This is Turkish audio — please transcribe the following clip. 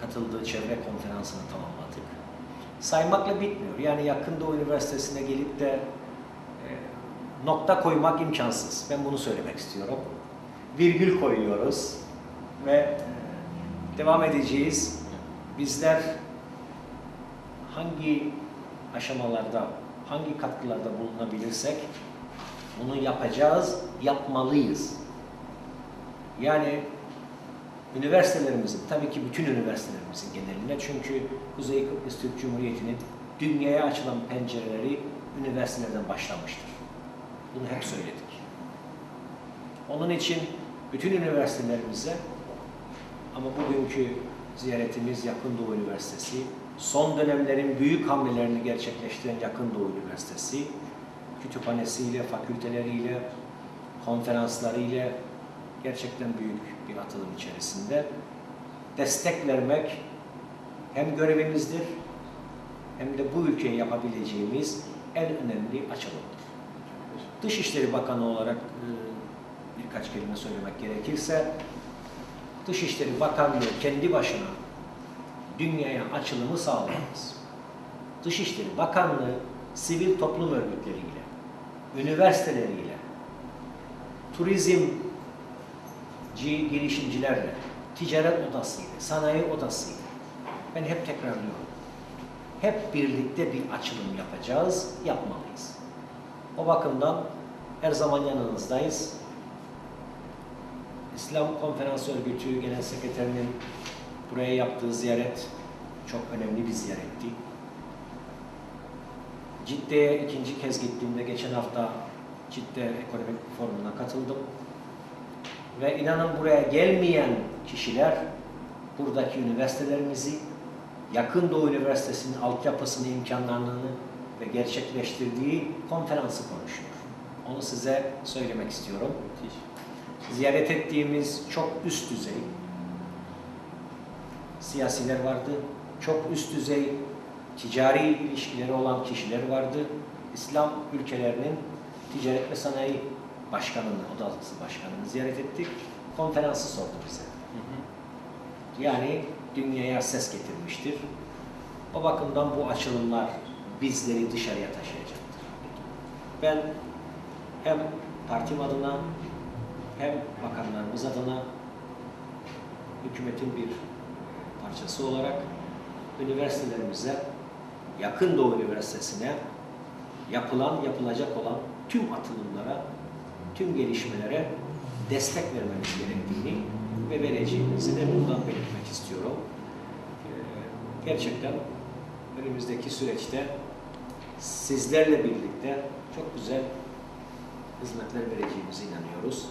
katıldığı çevre konferansını tamamladık. Saymakla bitmiyor. Yani yakın Doğu Üniversitesi'ne gelip de e, nokta koymak imkansız. Ben bunu söylemek istiyorum. Virgül koyuyoruz ve e, devam edeceğiz. Bizler hangi aşamalarda, hangi katkılarda bulunabilirsek bunu yapacağız, yapmalıyız. Yani üniversitelerimizin, tabii ki bütün üniversitelerimizin geneline çünkü Kuzey Kıbrıs Türk Cumhuriyeti'nin dünyaya açılan pencereleri üniversitelerden başlamıştır. Bunu hep söyledik. Onun için bütün üniversitelerimize ama bugünkü ziyaretimiz Yakın Doğu Üniversitesi, son dönemlerin büyük hamlelerini gerçekleştiren Yakın Doğu Üniversitesi, kütüphanesiyle, fakülteleriyle, konferanslarıyla gerçekten büyük bir atılım içerisinde. Destek vermek hem görevimizdir hem de bu ülkeye yapabileceğimiz en önemli açılımdır. Dışişleri Bakanı olarak e, birkaç kelime söylemek gerekirse, Dışişleri Bakanlığı kendi başına dünyaya açılımı sağlayamaz. Dışişleri Bakanlığı sivil toplum örgütleriyle, üniversiteleriyle, turizm girişimcilerle, ticaret odasıyla, sanayi odasıyla, ben hep tekrarlıyorum. Hep birlikte bir açılım yapacağız, yapmalıyız. O bakımdan her zaman yanınızdayız. İslam Konferans Örgütü Genel Sekreterinin buraya yaptığı ziyaret çok önemli bir ziyaretti. Cidde'ye ikinci kez gittiğimde geçen hafta Cidde Ekonomik Forumu'na katıldım. Ve inanın buraya gelmeyen kişiler buradaki üniversitelerimizi, Yakın Doğu Üniversitesi'nin altyapısını, imkanlarını ve gerçekleştirdiği konferansı konuşuyor. Onu size söylemek istiyorum. Ziyaret ettiğimiz çok üst düzey siyasiler vardı. Çok üst düzey ticari ilişkileri olan kişiler vardı. İslam ülkelerinin ticaret ve sanayi başkanını, odası başkanını ziyaret ettik. Konferansı sordu bize. Yani dünyaya ses getirmiştir. O bakımdan bu açılımlar bizleri dışarıya taşıyacaktır. Ben hem partim adına hem bakanlarımız adına hükümetin bir parçası olarak üniversitelerimize, yakın Doğu Üniversitesi'ne yapılan, yapılacak olan tüm atılımlara, tüm gelişmelere destek vermemiz gerektiğini ve vereceğimizi de buradan belirtmek istiyorum. Ee, Gerçekten önümüzdeki süreçte sizlerle birlikte çok güzel hizmetler vereceğimize inanıyoruz.